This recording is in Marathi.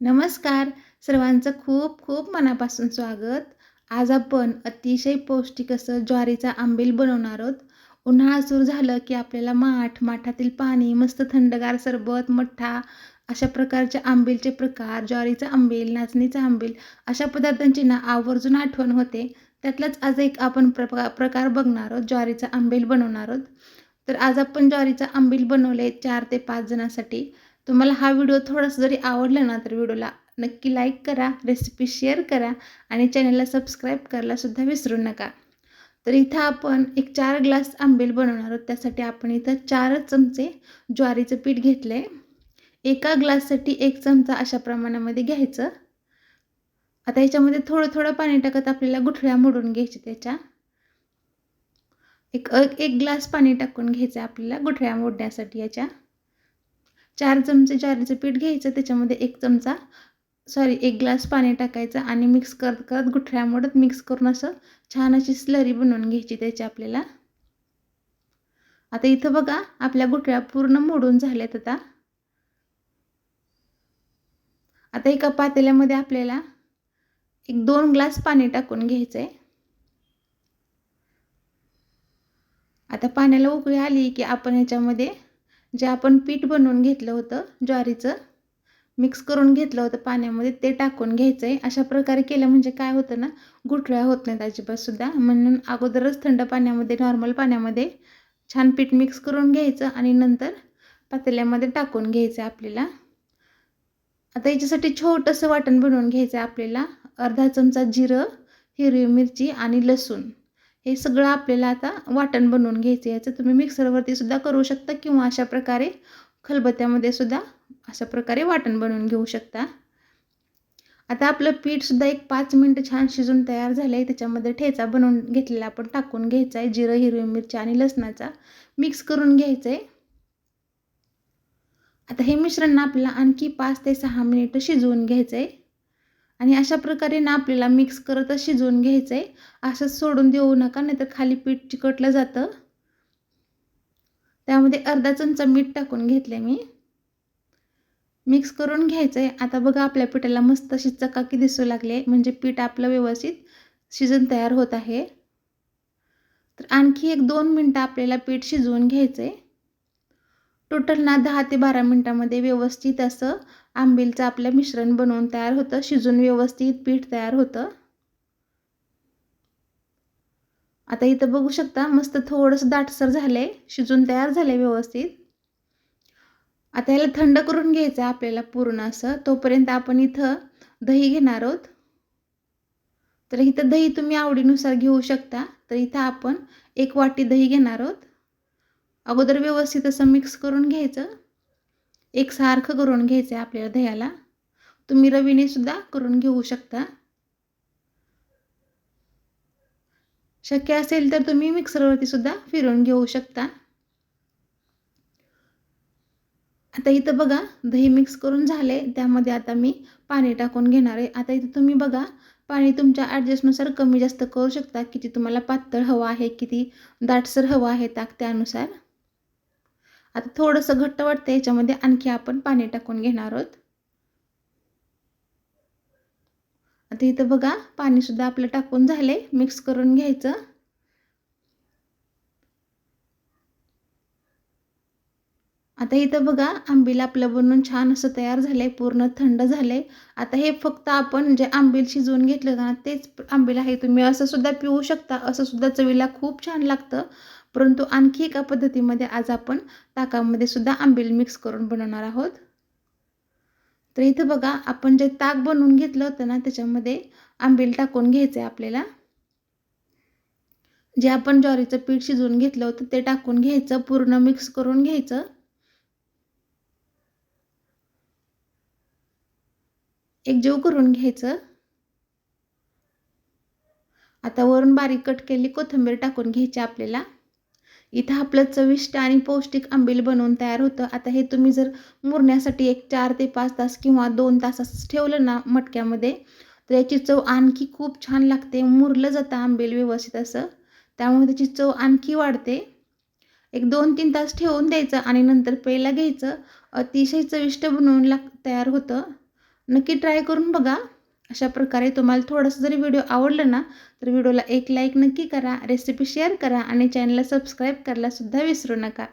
नमस्कार. सर्वांचं खूप खूप मनापासून स्वागत. आज आपण अतिशय पौष्टिक असं ज्वारीचा आंबील बनवणार आहोत. उन्हाळा सुरू झालं की आपल्याला माठ माठातील पाणी मस्त थंडगार सरबत मठ्ठा अशा प्रकारच्या आंबीलचे प्रकार ज्वारीचा आंबील नाचणीचा आंबील अशा पदार्थांची ना आवर्जून आठवण होते. त्यातलाच आज एक आपण प्रका प्रकार बघणार आहोत ज्वारीचा आंबील बनवणार आहोत. तर आज आपण ज्वारीचा आंबील बनवले चार ते पाच जणांसाठी. तुम्हाला हा व्हिडिओ थोडासा जरी आवडला ना तर व्हिडिओला नक्की लाईक करा रेसिपी शेअर करा आणि चॅनलला सबस्क्राईब करायलासुद्धा विसरू नका. तर इथं आपण एक चार ग्लास आंबेल बनवणार आहोत. त्यासाठी आपण इथं चारच चमचे ज्वारीचं पीठ घेतलं आहे एका ग्लाससाठी एक चमचा अशा प्रमाणामध्ये घ्यायचं. आता याच्यामध्ये थोडं थोडं पाणी टाकत आपल्याला गुठळ्या मोडून घ्यायची त्याच्या. एक एक ग्लास पाणी टाकून घ्यायचं आपल्याला गुठळ्या मोडण्यासाठी याच्या. चार चमचे ज्वारीचं पीठ घ्यायचं त्याच्यामध्ये एक चमचा सॉरी एक ग्लास पाणी टाकायचं आणि मिक्स करत करत गुठळ्या मोडत मिक्स करून असं छान अशी स्लरी बनवून घ्यायची त्याची आपल्याला. आता इथं बघा आपल्या गुठळ्या पूर्ण मोडून झाल्यात आता. आता एका पातेल्यामध्ये आपल्याला एक दोन ग्लास पाणी टाकून घ्यायचं आहे आता पाण्याला उकळी आली की आपण याच्यामध्ये जे आपण पीठ बनवून घेतलं होतं ज्वारीचं मिक्स करून घेतलं होतं पाण्यामध्ये ते टाकून घ्यायचं आहे अशा प्रकारे केलं म्हणजे काय होतं ना गुठळ्या होत नाहीत अजिबातसुद्धा म्हणून अगोदरच थंड पाण्यामध्ये नॉर्मल पाण्यामध्ये छान पीठ मिक्स करून घ्यायचं आणि नंतर पातेल्यामध्ये टाकून घ्यायचं आपल्याला. आता याच्यासाठी छोटंसं वाटण बनवून घ्यायचं आहे आपल्याला. अर्धा चमचा जिरं हिरवी मिरची आणि लसूण. हे सगळं आपल्याला आता वाटण बनवून घ्यायचं याचं तुम्ही मिक्सरवरती सुद्धा करू शकता किंवा अशा प्रकारे खलबत्त्यामध्ये सुद्धा अशा प्रकारे वाटण बनवून घेऊ शकता. आता आपलं पीठसुद्धा एक पाच मिनटं छान शिजून तयार झालं आहे त्याच्यामध्ये ठेचा बनवून घेतलेला आपण टाकून घ्यायचा आहे. जिरं हिरवी मिरची आणि लसणाचा मिक्स करून घ्यायचं आहे. आता हे मिश्रण आपल्याला आणखी पाच ते सहा मिनिटं शिजवून घ्यायचं आहे. आणि अशा प्रकारे ना आपल्याला मिक्स करतच शिजवून घ्यायचं आहे असंच सोडून देऊ नका नाहीतर खाली पीठ चिकटलं जातं. त्यामध्ये अर्धा चमचा मीठ टाकून घेतले मी. मिक्स करून घ्यायचं आहे आता बघा आपल्या पिठाला मस्त अशी चकाकी दिसू लागले म्हणजे पीठ आपलं व्यवस्थित शिजून तयार होत आहे. तर आणखी एक दोन मिनटं आपल्याला पीठ शिजवून घ्यायचं आहे टोटल ना दहा ते बारा मिनटामध्ये व्यवस्थित असं आंबीलचं आपलं मिश्रण बनवून तयार होतं. शिजून व्यवस्थित पीठ तयार होतं. आता इथं बघू शकता मस्त थोडंसं दाटसर झालं आहे शिजून तयार झालं आहे व्यवस्थित. आता याला थंड करून घ्यायचं आहे आपल्याला पूर्ण असं. तोपर्यंत आपण इथं दही घेणार आहोत. तर इथं दही तुम्ही आवडीनुसार घेऊ शकता. तर इथं आपण एक वाटी दही घेणार आहोत. अगोदर व्यवस्थित असं मिक्स करून घ्यायचं. एकसारखं करून घ्यायचं आहे आपल्याला दह्याला. तुम्ही रवीने सुद्धा करून घेऊ शकता. शक्य असेल तर तुम्ही मिक्सरवरती सुद्धा फिरून घेऊ शकता. आता इथं बघा दही मिक्स करून झाले. त्यामध्ये आता मी पाणी टाकून घेणार आहे. आता इथं तुम्ही बघा पाणी तुमच्या ॲडजस्टनुसार कमी जास्त करू शकता. किती तुम्हाला पातळ हवं आहे किती दाटसर हवं आहे ताक त्यानुसार. आता थोडंसं घट्ट वाटतं याच्यामध्ये आणखी आपण पाणी टाकून घेणार आहोत. आता इथं बघा पाणीसुद्धा आपलं टाकून झाले मिक्स करून घ्यायचं. आता इथं बघा आंबील आपलं बनवून छान असं तयार झालं आहे पूर्ण थंड झालं आहे आता हे फक्त आपण जे आंबील शिजवून घेतलं ना तेच आंबील आहे तुम्ही असं सुद्धा पिऊ शकता असं सुद्धा चवीला खूप छान लागतं. परंतु आणखी एका पद्धतीमध्ये आज आपण ताकामध्ये सुद्धा आंबील मिक्स करून बनवणार आहोत. तर इथं बघा आपण जे ताक बनवून घेतलं होतं ना त्याच्यामध्ये आंबील टाकून घ्यायचं आहे आपल्याला. जे आपण ज्वारीचं पीठ शिजवून घेतलं होतं ते टाकून घ्यायचं पूर्ण मिक्स करून घ्यायचं. एक जीव करून घ्यायचं. आता वरून बारीक कट केली कोथिंबीर टाकून घ्यायची आपल्याला. इथं आपलं चविष्ट आणि पौष्टिक आंबील बनवून तयार होतं. आता हे तुम्ही जर मुरण्यासाठी एक चार ते पाच तास किंवा दोन तास असं ठेवलं ना मटक्यामध्ये तर याची चव आणखी खूप छान लागते. मुरलं जातं आंबील व्यवस्थित असं. त्यामुळे त्याची चव आणखी वाढते. एक दोन तीन तास ठेवून द्यायचं आणि नंतर पेला घ्यायचं. अतिशय चविष्ट बनवून लाग तयार होतं. नक्की ट्राय करून बघा. अशा प्रकारे तुम्हाला थोडंसं जरी व्हिडिओ आवडलं ना तर व्हिडिओला एक लाईक नक्की करा रेसिपी शेअर करा आणि चॅनलला सबस्क्राईब करायलासुद्धा विसरू नका.